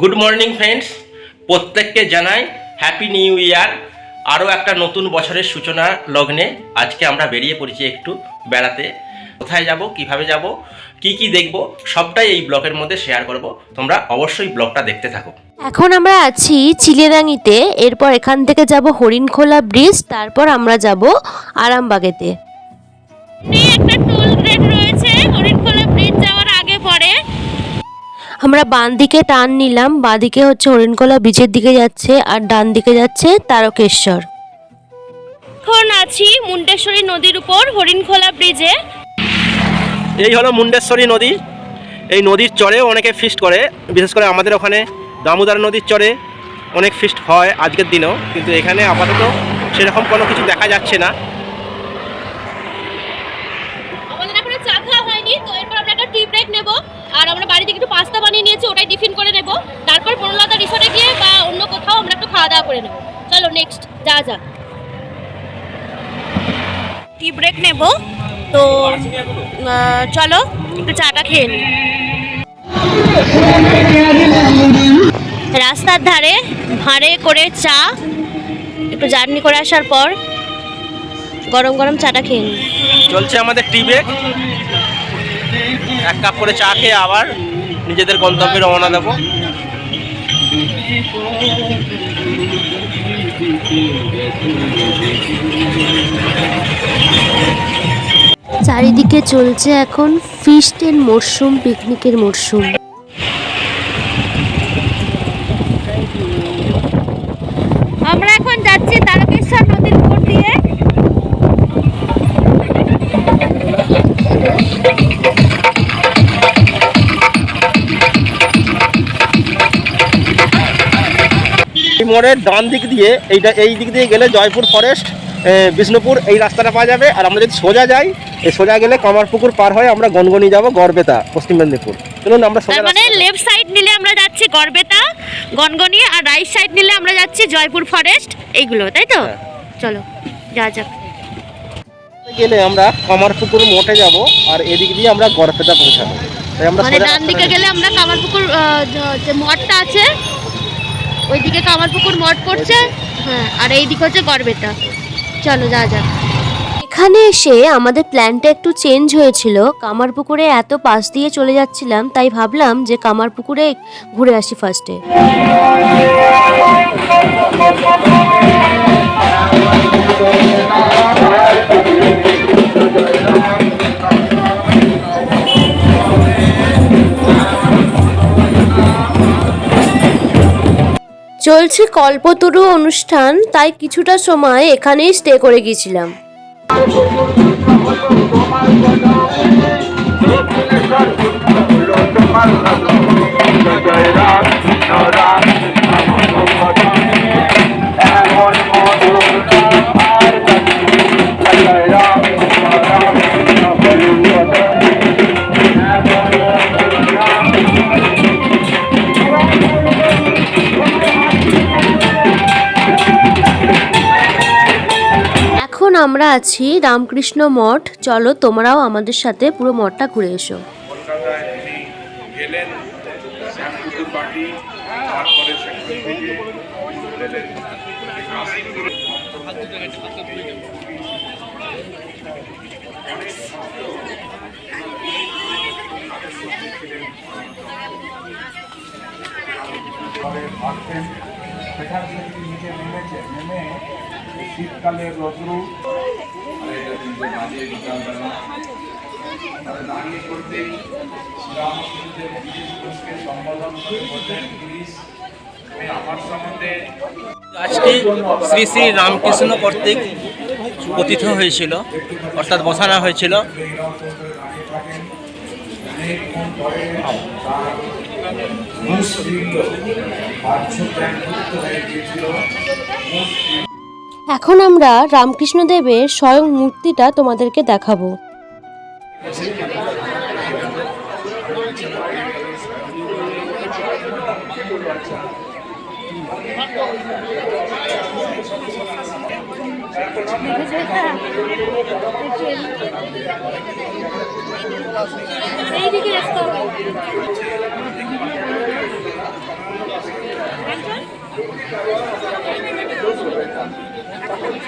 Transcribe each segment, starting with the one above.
Good morning friends প্রত্যেককে জানাই happy new year আরও একটা নতুন বছরের সূচনা লগ্নে আজকে আমরা বেরিয়ে পড়েছি একটু বেড়াতে। কোথায় যাব, কীভাবে যাব, কি কি দেখব, সবটাই এই ব্লগের মধ্যে শেয়ার করব। তোমরা অবশ্যই ব্লগটা দেখতে থাকো। এখন আমরা আছি চিলেরাঙিতে এরপর এখান থেকে যাব হরিণখোলা ব্রিজ তারপর আমরা যাব আরামবাগেতে। আমরা বাঁ দিকে টান নিলাম বাঁ দিকে হচ্ছে হরিণখোলা ব্রিজের দিকে যাচ্ছে আর ডান দিকে যাচ্ছে তারকেশ্বর। এখন আছি মুন্ডেশ্বরী নদীর উপর হরিণখোলা ব্রিজে। এই হলো মুন্ডেশ্বরী নদী। এই নদীর চরে অনেকে ফিস্ট করে বিশেষ করে আমাদের ওখানে দামোদর নদীর চরে অনেক ফিস্ট হয় আজকের দিনেও কিন্তু এখানে আপাতত সেরকম কোনো কিছু দেখা যাচ্ছে না। আমাদের এখনও চা খাওয়া হয়নি তো এরপর আমরা একটা টি ব্রেক নেব। আর আমরা বাড়ি থেকে একটু পাস্তা বানিয়ে নিয়েছি, ওটাই টিফিন করে নেব। তারপর বনলতা রিসোর্টে গিয়ে বা অন্য কোথাও আমরা একটু খাওয়া দাওয়া করে নেব। চলো নেক্সট যা যা। টি ব্রেক নেব, তো চলো, একটু চাটা খেয়ে নিই রাস্তার ধারে ভাঁড়ে করে চা, একটু জার্নি করে আসার পর গরম গরম চাটা খেয়ে নিই চলছে আমাদের টি ব্রেক এক কাপ করে চা খেয়ে আবার নিজেদের গন্তব্যে রওনা দেবো। চারিদিকে চলছে এখন ফিস্ট ফিস্টের মরশুম পিকনিকের মরশুম। মোড়ের ডান দিক দিয়ে এইটা এই দিক দিয়ে গেলে জয়পুর ফরেস্ট বিষ্ণুপুর এই রাস্তাটা পাওয়া যাবে। আর আমরা যদি সোজা যাই এই সোজা গেলে কামারপুকুর পার হয়ে আমরা গনগনি যাব গড়বেতা পশ্চিম মেদিনীপুর। চলুন আমরা সোজা মানে লেফট সাইড নিলে আমরা যাচ্ছি গড়বেতা গনগনি আর রাইট সাইড নিলে আমরা যাচ্ছি জয়পুর ফরেস্ট এইগুলো তাই তো? হ্যাঁ। চলো যা যাক। গেলে আমরা কামারপুকুর মোটে যাব আর এদিক দিয়ে আমরা গড়বেতা পৌঁছাবো। তাই আমরা মানে ডান দিকে গেলে আমরা কামারপুকুর যে মঠটা আছে ওইদিকে কামারপুকুর মঠ পড়ছে। হ্যাঁ আর এইদিকে হচ্ছে গড়বেতা। চলো, যা যা। এখানে এসে আমাদের প্ল্যানটা একটু চেঞ্জ হয়েছিল। কামারপুকুরে এত পাশ দিয়ে চলে যাচ্ছিলাম, তাই ভাবলাম যে কামারপুকুরে ঘুরে আসি ফার্স্টে চলছে কল্পতরু অনুষ্ঠান তাই কিছুটা সময় এখানেই স্টে করে গিয়েছিলাম। আমরা আছি রামকৃষ্ণ মঠ। চলো তোমরাও আমাদের সাথে পুরো মঠটা ঘুরে এসো। কলকাতায় তিনি গেলেন পার্টি তারপরে সেখান থেকে নিচে নেমেছেন নেমে শীতকালের রৌদ্র তারা দাঁড়িয়ে করতেই শ্রীরামকৃষ্ণদেব গিরিশ ঘোষকে সম্বোধন করে বললেন তুমি আমার সম্বন্ধে গাছটি শ্রী শ্রী রামকৃষ্ণ কর্তৃক পতিত হয়েছিল অর্থাৎ বসানো হয়েছিল। মুসলিম হয়ে গিয়েছিল এখন আমরা রামকৃষ্ণদেবের স্বয়ং মূর্তিটা তোমাদেরকে দেখাবো। এইদিকে রাস্তা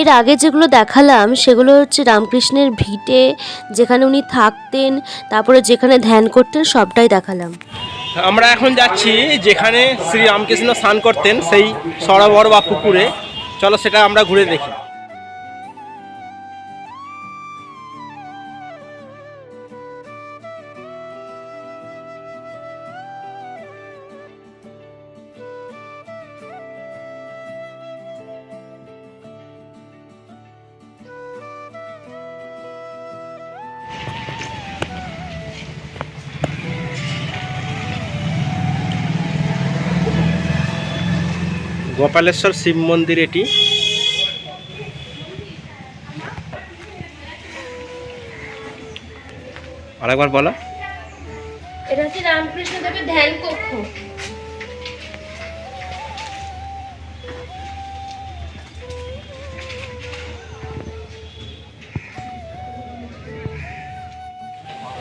এর আগে যেগুলো দেখালাম, সেগুলো হচ্ছে রামকৃষ্ণের ভিটে, যেখানে উনি থাকতেন, তারপরে যেখানে ধ্যান করতেন, সবটাই দেখালাম। আমরা এখন যাচ্ছি যেখানে শ্রী রামকৃষ্ণ স্নান করতেন, সেই সরোবর বা পুকুরে। চলো সেটা আমরা ঘুরে দেখি। গোপালেশ্বর শিব মন্দির এটি। আরেকবার বলো। এটা হচ্ছে রামকৃষ্ণ দেবের ধ্যান কক্ষ।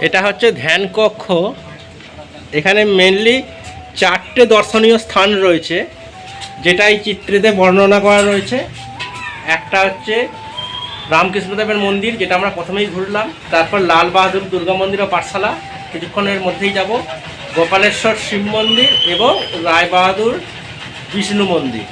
এটা হচ্ছে ধ্যান কক্ষ। এখানে মেনলি চারটে দর্শনীয় স্থান রয়েছে। যেটা এই চিত্রেতে বর্ণনা করা রয়েছে, একটা হচ্ছে রামকৃষ্ণদেবের মন্দির, যেটা আমরা প্রথমেই ঘুরলাম। তারপর লাল বাহাদুর দুর্গা মন্দির ও পাঠশালা। কিছুক্ষণের মধ্যেই যাব গোপালেশ্বর শিব মন্দির এবং রায় বাহাদুর বিষ্ণু মন্দির।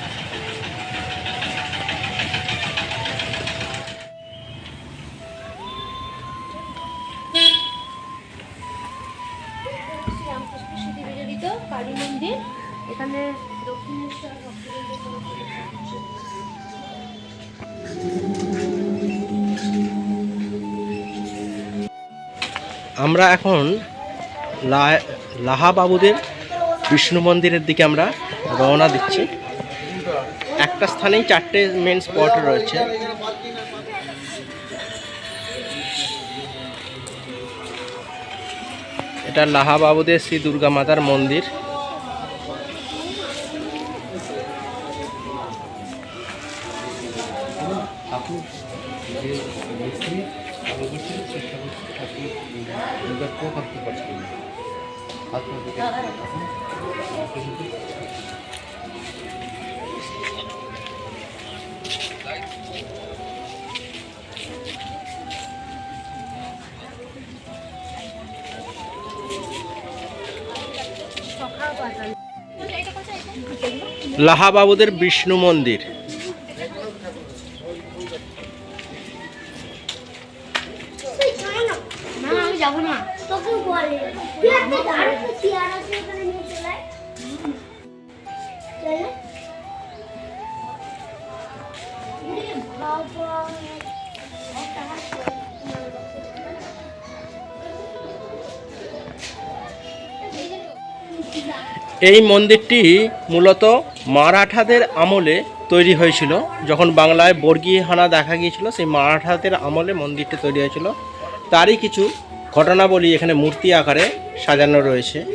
মন্দির। এখানে আমরা এখন লা- লাহা বাবুদের বিষ্ণু মন্দিরের দিকে আমরা রওনা দিচ্ছি। একটা স্থানেই চারটে মেন স্পট রয়েছে। এটা লাহা বাবুদের শ্রী দুর্গা মাতার মন্দির। লাহা বাবুদের বিষ্ণু মন্দির। এই মন্দিরটি মূলত মারাঠাদের আমলে তৈরি হয়েছিল। যখন বাংলায় বর্গীয় হানা দেখা গিয়েছিল, সেই মারাঠাদের আমলে মন্দিরটি তৈরি হয়েছিল। তারই কিছু ঘটনাবলী এখানে মূর্তি আকারে সাজানো রয়েছে।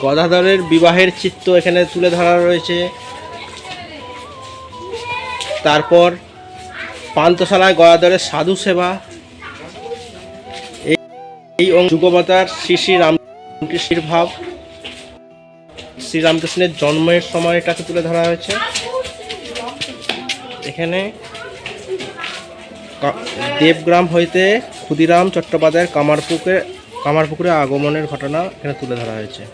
গদাধরের বিবাহের চিত্র এখানে তুলে ধরা রয়েছে। তারপর পান্তশালায় গদাধরের সাধু সেবা। এই- যুগবতার শ্রী শ্রী রামকৃষ্ণের ভাব। শ্রীরামকৃষ্ণের জন্মের সময়টাকে তুলে ধরা হয়েছে। এখানে দেবগ্রাম হইতে ক্ষুদিরাম চট্টোপাধ্যায়ের কামারপুকুরে কামারপুকুরে আগমনের ঘটনা এখানে তুলে ধরা হয়েছে।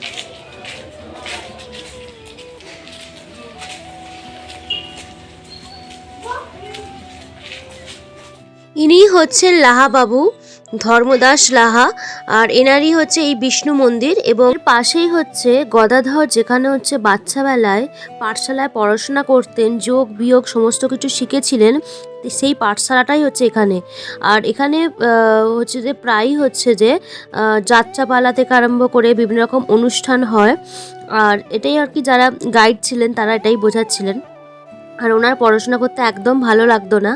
ইনি হচ্ছেন লাহাবাবু, ধর্মদাস লাহা, আর এনারই হচ্ছে এই বিষ্ণু মন্দির এবং পাশেই হচ্ছে গদাধর, যেখানে হচ্ছে বাচ্চাবেলায় পাঠশালায় পড়াশোনা করতেন, যোগ, বিয়োগ, সমস্ত কিছু শিখেছিলেন। সেই পাঠশালাটাই হচ্ছে এখানে। আর এখানে হচ্ছে যে প্রায়ই হচ্ছে যে যাত্রাপালা থেকে আরম্ভ করে বিভিন্ন রকম অনুষ্ঠান হয়। আর এটাই আর কি যারা গাইড ছিলেন, তারা এটাই বোঝাচ্ছিলেন। আর ওনার পড়াশোনা করতে একদম ভালো লাগতো না।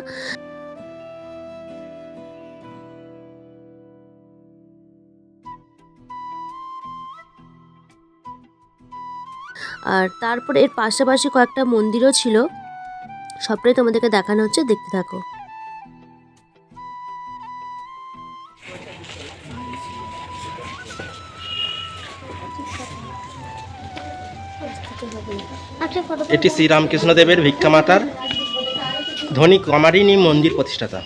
আর তারপরে এর পাশাপাশি কয়েকটা মন্দিরও ছিল। সবটাই তোমাদেরকে দেখানো হচ্ছে দেখতে থাকো। এটি শ্রীরামকৃষ্ণদেবের ভিক্ষামাতার ধনী কমারিনী মন্দির প্রতিষ্ঠাতা।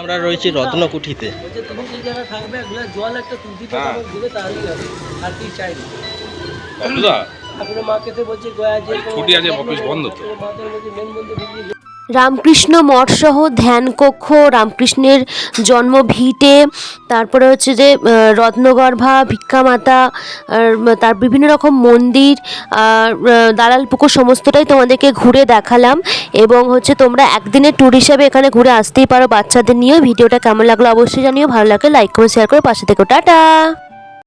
আমরা রয়েছি রত্নকুঠিতে। জল একটা আর কি চাই না মাকে তো বলছে গয়া যে ছুটি আছে অফিস বন্ধ তো। মেন মন্দির রামকৃষ্ণ মঠ সহ ধ্যান কক্ষ রামকৃষ্ণের জন্ম ভিটে তারপরে হচ্ছে যে রত্নগর্ভা ভিক্ষামাতা আর তার বিভিন্ন রকম মন্দির আর দালাল পুকুর সমস্তটাই তোমাদেরকে ঘুরে দেখালাম। এবং হচ্ছে তোমরা একদিনের ট্যুর হিসাবে এখানে ঘুরে আসতেই পারো বাচ্চাদের নিয়ে ভিডিওটা কেমন লাগল অবশ্যই জানিও। ভালো লাগলে লাইক করে শেয়ার করে পাশে থেকো। টাটা!